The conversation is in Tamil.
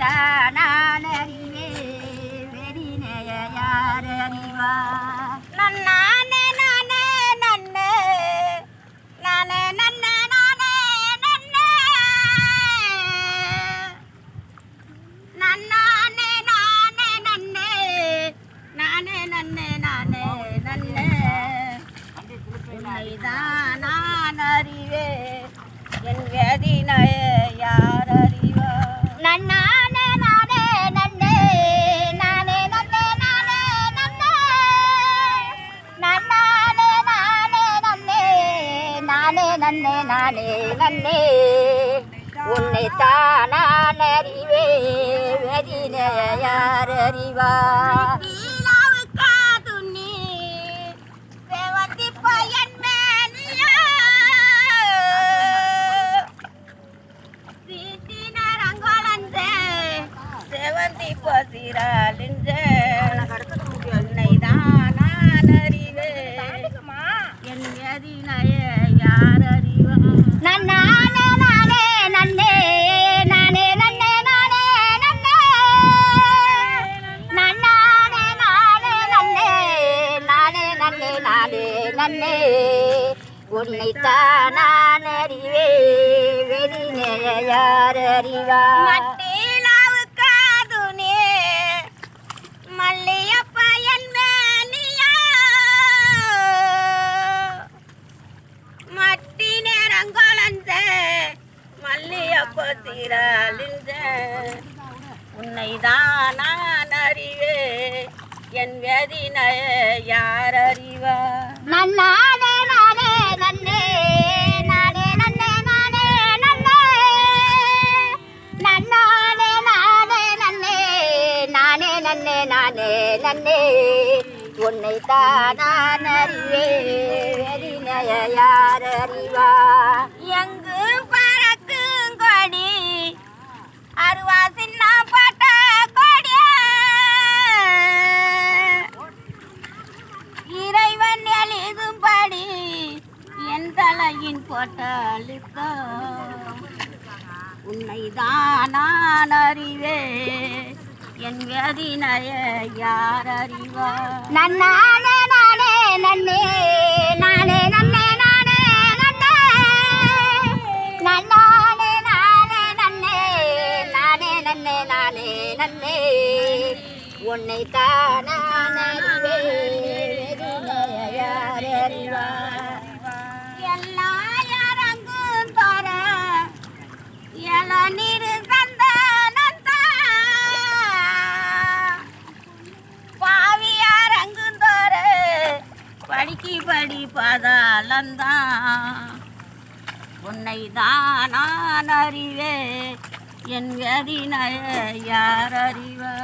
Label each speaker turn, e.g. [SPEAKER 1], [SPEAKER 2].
[SPEAKER 1] உன்னைத்தான் நான் அறிவே வெறினைய யார் நன்னானே நானே நன்னே. நானே நன்னே நானே நன்னே. நன்னானே நானே நன்னே. நானே நன்னே நானே நன்னே. உன்னைதான் நான் அறிவே என் நானே நன்னே நானே நன்னே. உன்னைத்தான் நான் அறிவே வேதினைய யார் அறிவா? செவந்தி பசிராலிஞ்ச கண்ணே உன்னைத்தான் நான் அறிவே வெளிநேய யார் அறிவா மல்லியப்பா உன்னைதான் நான் அறிவே என் வேதினைய யார் அறிவா நானே நன்னே உன்னைத்தான் நான் அறிவே யார் அறிவா? எங்கு பறக்கும் கொடி? அருவா சின்ன பட்ட கொடியா. இறைவன் எழுதும்படி என் தலையின் போட்டாலிருக்க உன்னை தான் நான் அறிவே என் வேதினைய யார் அறிவா நன்னானே நானே நன்னே நானே நன்னே நானே நன்னே நன்னானே நானே நன்னே நானே நன்னே நானே நன்னே அறிவே அடி பதாலந்தான் உன்னை தான் நான் அறிவே என் வேதினைய யார் அறிவா